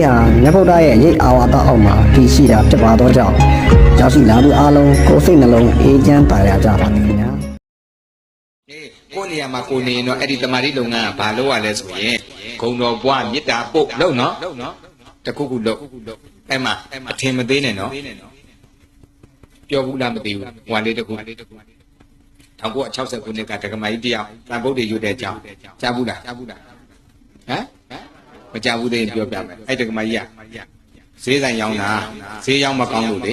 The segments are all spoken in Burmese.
လေးဟာမြတ်ဗုဒ္ဓရဲ့ရိတ်အာဝါဒအောက်မှာတည်ရှိတာဖြစ်ပါတော့ကြောင့်ရောက်ရှိလာသူအလုံးကိုယ်စိတ်နှလုံးအေးချမ်းပါရကြပါသည်ခင်ဗျာအေးကိုယ်နေရာမှာကိုယ်နေရင်တော့အဲ့ဒီတမာတိလုပ်ငန်းကဘာလုပ်ရလဲဆိုရင်ဂုံတော်ဘွားမေတ္တာပုတ်လုပ်နော်တခုခုလုပ်အဲ့မှာအထင်မသေးနဲ့နော်ပြောဘူးလားမသိဘူးဟွာလေးတခု1960ခုနှစ်ကဒကမာကြီးတယောက်တန်ဗုဒ္ဓရွတ်တဲ့အကြောင်းကြားဘူးလားဟ မ်မကြားဘူးသေးရင်ပြောပြမယ်အဲ့ဒကမာကြီးကဈေးဆိုင်ရောင်းတာဈေးရောင်းမကောင်းလို့လေ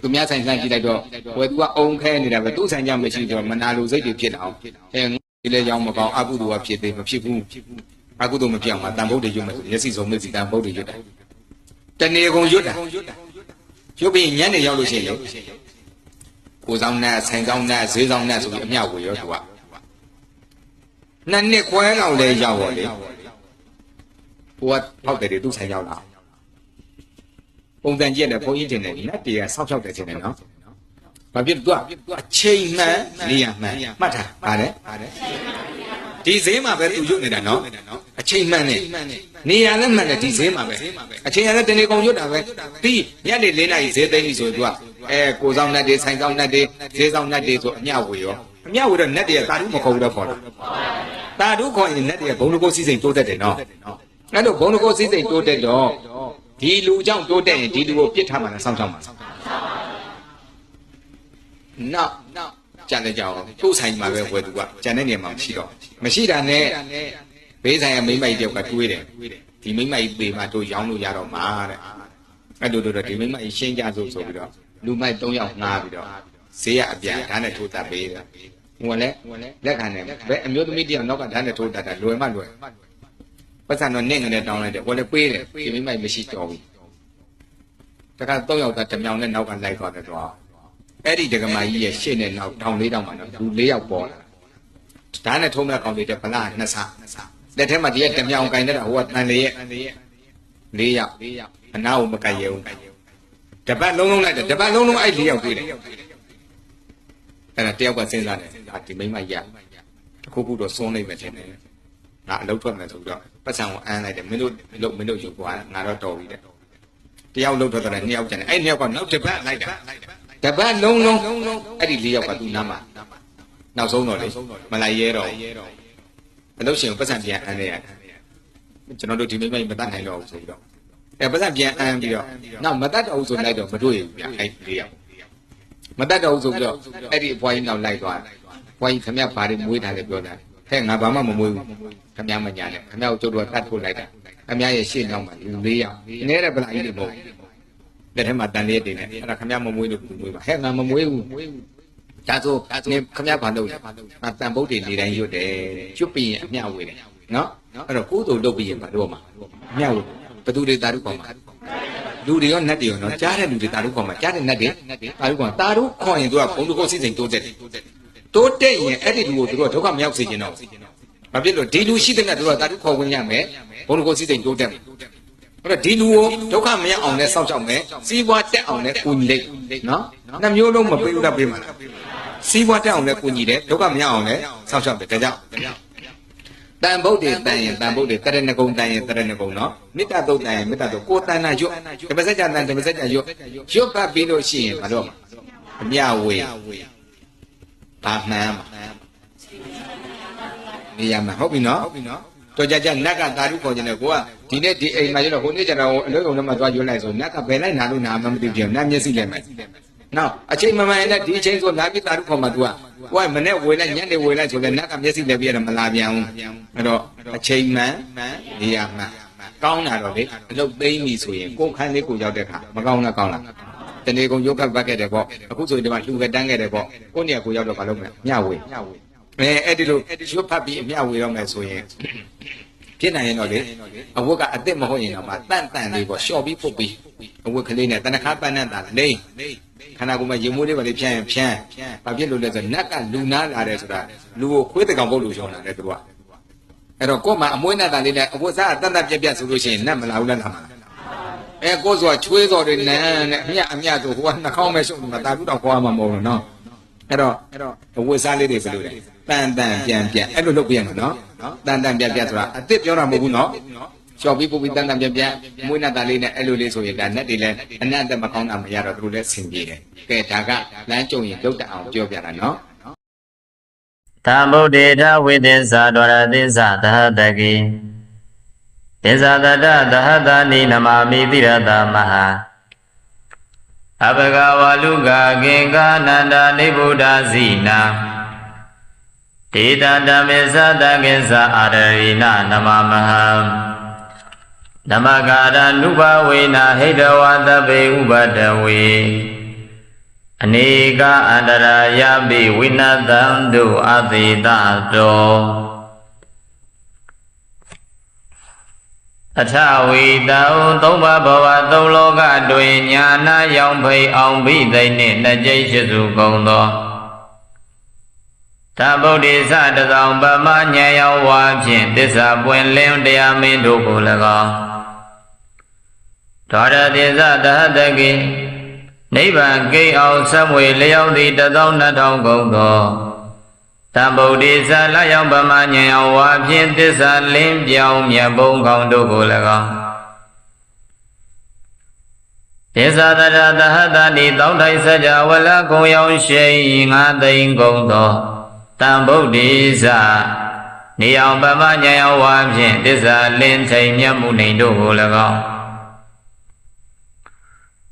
သူများဆိုင်ဆိုင်ကြည့်လိုက်တော့ဝယ်သူကအုံခဲနေတာပဲသူ့ဆိုင်ကြမရှိတော့မနာလိုစိတ်တွေဖြစ်အောင်အဲဒီလေရောင်းမကောင်းအကုသိုလ်ကဖြစ်သေးမဖြစ်ဘူးအကုသိုလ်မပြောင်းမှာတန်ဗုဒ္ဓရွတ်မယ်မျက်စိစုံမျက်စိတန်ဗုဒ္ဓရွတ်တာတဏီကုံရွတ်တာရွတ်ပြီးညနေရောက်လို့ရှိရင်လေကိုဆောင်နဲ့ဆိုင်ဆောင်နဲ့ဈေးဆောင်နဲ့ဆိုပြီးအမြောက်ကိုရောသူကနှစ်နှစ်ခွဲလောက်လဲရောက်တော့လေ ကိုကဖောက်တယ်တွေသူ့ဆိုင်ရောက်လာပုံစံကြည့်ရတယ်ဘုန်းကြီးတင်တယ်နတ်တွေကဆောက်ရှောက်တယ်တင်တယ်နော်ဘာဖြစ်လို့သူကအချိန်မှန်နေရမှန်မှတ်ထားဗါတယ်ဒီဈေးမှာပဲသူရွတ်နေတာနော်အချိန်မှန်နေနေရလည်းမှန်တယ်ဒီဈေးမှာပဲအချိန်ရလည်းတနေ့ကုန်ရွတ်တာပဲပြီးညနေ၄နာရီဈေးသိမ်းပြီဆိုရင်သူကအဲကိုဆောင်နတ်တွေဆိုင်ဆောင်နတ်တွေဈေးဆောင်နတ်တွေဆိုအမြဝေရောအမြဝေတော့နတ်တွေကတာဓုမခေါ်ဘူးတော့ခေါ်တာတာဓုခေါ်ရင်နတ်တွေကဘုံတကုတ်စီစိန်တိုးတက်တယ်နော် အဲ့တော့ဘုံတကုတ်စီစိန်တိုးတက်တော့ဒီလူကြောင့်တိုးတက်ရင်ဒီလူကိုပြစ်ထားမှလားစောင့်ရှောက်မှလားနောက်နောက်ကြံတဲ့ကြောင်သူ့ဆိုင်မှာပဲဝယ်သူကကြံတဲ့နေရာမှာမရှိတော့မရှိတာနဲ့ဘေးဆိုင်ကမိမ့်မိုက်တယောက်ကတွေးတယ်ဒီမိမ့်မိုက်ပေမှာတို့ရောင်းလို့ရတော့မှာတဲ့အဲ့လိုတော့ဒီမိမ့်မိုက်ရှင်းကြဆိုဆိုပြီးတော့လူမိုက်၃ယောက်ငှားပြီးတော့ဈေးရအပြန်ဓာတ်နဲ့ထိုးတတ်ပေးတယ်ဟိုကလည်းလက်ခံတယ်ဘယ်အမျိုးသမီးတယောက်နောက်ကဓာတ်နဲ့ထိုးတတ်တာလွယ်မှလွယ် ပတ်စံတော့နင့်ငနဲ့တောင်းလိုက်တယ်ဟိုလည်းပေးတယ်ဒီမိမ့်မိုက်မရှိတော့ဘူးတခါ၃ယောက်သားဓမြောင်နဲ့နောက်ကလိုက်သွားတယ်တော့အဲ့ဒီဒကမာကြီးရဲ့ရှေ့နဲ့နောက်တောင်လေးတောင်မှာနော်လူ၄ယောက်ပေါ်လာဓာတ်နဲ့ထုံးမဲ့ကောင်တွေတဲ့ဗလာနှစ်ဆလက်ထဲမှာဒီကဓမြောင်ကင်တဲ့ဟိုကတန်လေးရဲ့၄ယောက်အနာကိုမကင်ရဘူးတပတ်လုံးလုံးလိုက်တယ်တပတ်လုံးလုံးအဲ့၄ယောက်တွေ့တယ်အဲ့ဒါတယောက်ကစဉ်းစားတယ်ဟာဒီမိမရတခုခုတော့စွန်းလိုက်မယ်ထင်တယ် ငါအလုပ်ထွက်မယ်ဆိုတော့ပတ်စံကိုအမ်းလိုက်တယ်မင်းတို့လုပ်မင်းတို့ယူသွားငါတော့တော်ပြီတဲ့တယောက်လုပ်ထွက်တယ်နှစ်ယောက်ကျန်တယ်အဲ့နှစ်ယောက်ကနောက်တပတ်လိုက်တာတပတ်လုံးလုံးအဲ့ဒီ၄ယောက်ကသူ့နားမှာနောက်ဆုံးတော့လေမလိုက်ရဲတော့အလုပ်ရှင်ပတ်စံပြန်အမ်းနေရတယ်ကျွန်တော်တို့ဒီမိမမတတ်နိုင်တော့ဘူးဆိုပြီးတော့အဲပတ်စံပြန်အမ်းပြီးတော့နောက်မတတ်တော့ဘူးဆိုလိုက်တော့မတွေ့ဘူးဗျအဲ့၄ယောက်မတတ်တော့ဘူးဆိုပြီးတော့အဲ့ဒီအဖွားကြီးနောက်လိုက်သွားဘွားကြီးခမရဘာတွေမွေးထားလဲပြောတာ ဟဲ့ငါဘာမှမမွေးဘူးခမရမညာနဲ့ခမရကိုကျုပ်တို့ကတတ်ထုတ်လိုက်တာခမရရဲ့ရှေ့နောက်မှာလူ၄ယောက်နည်းတဲ့ဗလာကြီးတွေမဟုတ်လက်ထဲမှာတန်လေးတင်နေအဲ့ဒါခမရမမွေးလို့မွေးပါဟဲ့ငါမမွေးဘူးဒါဆိုနင်ခမရဘာလုပ်လဲငါတန်ပုတ်တွေနေတိုင်းရွတ်တယ်ရွတ်ပြီးရင်အမျှဝေတယ်နော်အဲ့တော့ကိုယ်တို့လုပ်ပြီးရင်ဘာလုပ်မှာအမျှဝေဘသူတွေတာရုခေါ်မှာလူတွေရောနတ်တွေရောနော်ကြားတဲ့လူတွေတာရုခေါ်မှာကြားတဲ့နတ်တွေတာရုခေါ်တာရုခေါ်ရင်သူကဘုံတကုတ်စိစိမ်တိုးတက်တယ် တိုးတက်ရင်အဲ့ဒီလူကိုသူတို့ဒုက္ခမရောက်စေချင်တော့ဘာဖြစ်လို့ဒီလူရှိတဲ့ကသူတို့ကတာရုခေါ်ဝင်ရမယ်ဘုံတကုတ်စိစိမ်တိုးတက်မယ်အဲ့တော့ဒီလူကိုဒုက္ခမရောက်အောင်နဲ့စောင့်ရှောက်မယ်စီးပွားတက်အောင်နဲ့ကိုညီလိုက်နော်နှစ်မျိုးလုံးမပေးဘူးတော့ပေးမှာလားစီးပွားတက်အောင်နဲ့ကိုညီတယ်ဒုက္ခမရောက်အောင်နဲ့စောင့်ရှောက်တယ်ဒါကြောင့်တန်ဗုဒ္ဓေတန်ရင်တန်ဗုဒ္ဓေတရဏဂုံတန်ရင်တရဏဂုံနော်မေတ္တာတုတ်တန်ရင်မေတ္တာတုတ်ကိုတန်နာရွတ်ဓမ္မစကြာတန်ဓမ္မစကြာရွတ်ရွတ်ပတ်ပြီးလို့ရှိရင်မလို့အမြဝေ ဘာမှန်နေရမှာဟုတ်ပြီနော်တော့ကြကြနတ်ကတာရုခေါ်ခြင်းနဲ့ကိုကဒီနေ့ဒီအိမ်မှာကျတော့ဟိုနေ့ကျတော့အလုပ်ရုံထဲမှာသွားရွတ်လိုက်ဆိုနတ်ကဘယ်လိုက်နာလို့နာမှမသိဘူးနတ်မျက်စိလည်းမဲ့နောက်အချိန်မမှန်တဲ့ဒီအချိန်ဆိုနာပြီးတာရုခေါ်မှာ तू ကကိုကမနဲ့ဝေလိုက်ညနေဝေလိုက်ဆိုလည်းနတ်ကမျက်စိလည်းပြရတယ်မလာပြန်ဘူးအဲ့တော့အချိန်မှန်နေရမှန်ကောင်းတာတော့လေအလုပ်သိမ်းပြီဆိုရင်ကိုယ်ခန်းလေးကိုရောက်တဲ့ခါမကောင်းလားကောင်းလား တနေ့ကုန်ရုပ်ခတ်ပတ်ခဲ့တယ်ပေါ့အခုဆိုရင်ဒီမှာလှူကတန်းခဲ့တယ်ပေါ့ကိုနေရာကိုရောက်တော့မလုပ်နဲ့ညဝေအဲအဲ့ဒီလိုရုပ်ဖတ်ပြီးအမျှဝေတော့မယ်ဆိုရင်ဖြစ်နိုင်ရင်တော့လေအဝတ်ကအစ်စ်မဟုတ်ရင်တော့မှတန့်တန့်လေးပေါ့ရှော့ပြီးပုတ်ပြီးအဝတ်ကလေးနဲ့တနခါပန်းနဲ့တာလိမ့်ခန္ဓာကိုယ်မှာရင်မိုးလေးပါလေဖြန်းရင်ဖြန်းဘာဖြစ်လို့လဲဆိုတော့နတ်ကလူနာလာတယ်ဆိုတာလူကိုခွေးတကောင်ပုတ်လို့ရှောင်းလာတယ်သူကအဲ့တော့ကို့မှာအမွေးနဲ့တာလေးနဲ့အဝတ်စားတန့်တန့်ပြက်ပြက်ဆိုလို့ရှိရင်နတ်မလာဘူးလားလာမှာ အဲကို့ဆိုတာချွေးတော်တွေနန်းနဲ့အမြအမြဆိုဟိုကနှာခေါင်းပဲရှုပ်နေတာတာတူတော့ခေါ်မှာမဟုတ်ဘူးနော်အဲ့တော့အဲ့တော့အဝတ်စားလေးတွေဘယ်လိုလဲတန်တန်ပြန်ပြန်အဲ့လိုလုပ်ပြရမှာနော်တန်တန်ပြန်ပြန်ဆိုတာအစ်စ်ပြောတာမဟုတ်ဘူးနော်လျှော်ပြီးပုတ်ပြီးတန်တန်ပြန်ပြန်မွေးနာတာလေးနဲ့အဲ့လိုလေးဆိုရင်ဒါနဲ့တွေလည်းအနတ်အသက်မကောင်းတာမရတော့သူတို့လည်းဆင်ပြေတယ်ကဲဒါကလမ်းကြုံရင်လုတ်တအောင်ပြောပြတာနော်သာဗုဒ္ဓေထဝိသင်္သာဒဝရသစ္စာသဟတကိ သစ္စာတတသဟတနိနမမိတိရတမဟာအဘဂဝါလူကဂင်္ဂနန္ဒာနိဗ္ဗုဒ္ဓဇိနာဒေတတမေသတကိသအာရရိနနမမဟံနမကာရနုဘဝေနဟိတဝသဗ္ဗေဥပတဝေအနေကအန္တရာယပိဝိနတံတုအတိတတော အထဝီတောသုံးပါးဘဝသုံးလောကတွင်ညာနာရောင်ဖိန်အောင်ပိသိမ့်နှင့်နှစ်ကြိမ်ရှိစုကုန်သောသဗုဒ္ဓိသတသောင်ပမဉာဏ်ရောက်ဝါဖြင့်တစ္ဆာပွင့်လင်းတရားမင်းတို့ကို၎င်းဒေါရတိသတဟတကိနိဗ္ဗာန်ကိန်းအောင်ဆက်မွေလျောက်သည့်တသော2000ကုန်သော တံဗုဒ္ဓိဇာလရောက်ပမဉဏ်အောင်ဝါဖြင့်တစ္ဆာလင်းပြောင်းမြတ်ဘုံကောင်းတို့ကို၎င်းဒေသတရသဟတတိတောင်းထိုင်စကြဝလကုံရောက်ရှိငါသိင်ကုန်သောတံဗုဒ္ဓိဇာနေအောင်ပမဉဏ်အောင်ဝါဖြင့်တစ္ဆာလင်းထိန်မြတ်မှုနေတို့ကို၎င်း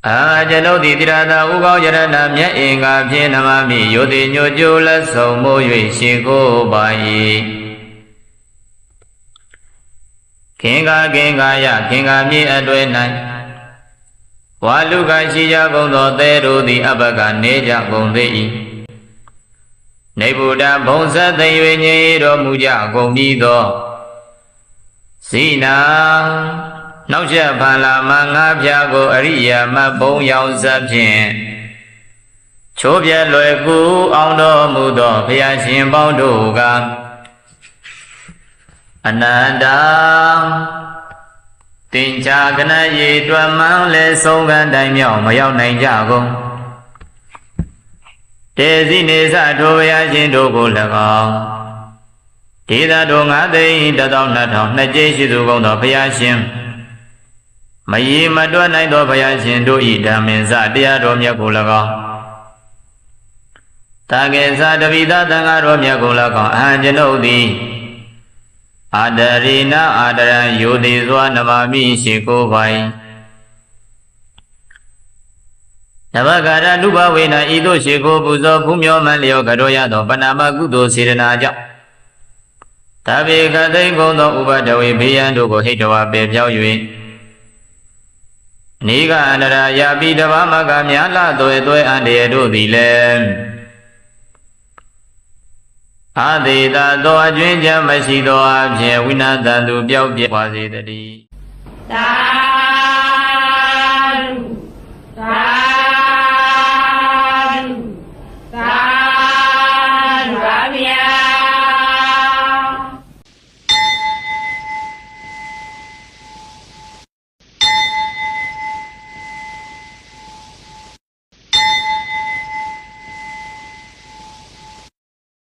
အာကျွန်ုပ်သည်တိရတာဥကောင်းယရဏမြတ်အင်္ဂါဖြင့်နမမိယောတိညိုကျိုးလက်ဆောင်မိုး၍ရှင်ကိုပါ၏ခင်္ဂခင်္ဂယခင်္ဂမြေအတွေ့၌ဝါလူကရှိကြကုန်သောသဲတို့သည်အဘကနေကြကုန်သေး၏နေဗုဒ္ဓဘုံဆက်သိ၍ညင်တော်မူကြကုန်ပြီးသောဇိနာ နောက်ချက်ဖန်လာမငါးပြားကိုအရိယာမဘုံရောင်စပ်ဖြင့်ချိုးပြဲလွယ်ကူအောင်တော်မူသောဘုရားရှင်ပေါင်းတို့ကအနန္တာတင်ချာကနရေတွမ်းမှန်းလဲဆုံးကန်းတိုင်းမြောက်မရောက်နိုင်ကြကုန်တေစီနေသထိုဘုရားရှင်တို့ကို၎င်းဒေသတို့ငါသိန်းတသော2000နှစ်ကျိရှိသူကုန်သောဘုရားရှင် မယီမတွက်နိုင်သောဘုရားရှင်တို့ဤဓမ္မင်္စတရားတော်မြတ်ကို၎င်းတာကေသတပိသသံဃာတော်မြတ်ကို၎င်းအဟံကျွန်ုပ်သည်အာဒရိနာအာဒရံယောတိစွာနမမိရှိကိုပိုင်နဘဂရနုဘဝေနဤသို့ရှိကိုပူဇော်ဖူးမြော်မှန်လျောကတော်ရသောပဏာမကုသိုလ်စေတနာကြောင့်တဗေခသိမ့်ကုန်သောဥပဒဝေဘေးရန်တို့ကိုဟိတဝါပေပြောင်း၍ နေကအန္တရာယာပိတဘာမကများလာသွဲသွဲအန္တရာတို့သည်လည်းအာသေတာသောအကျွင်းချမရှိသောအဖြစ်ဝိနာတန်သူပြောက်ပြပါစေတည်းသာ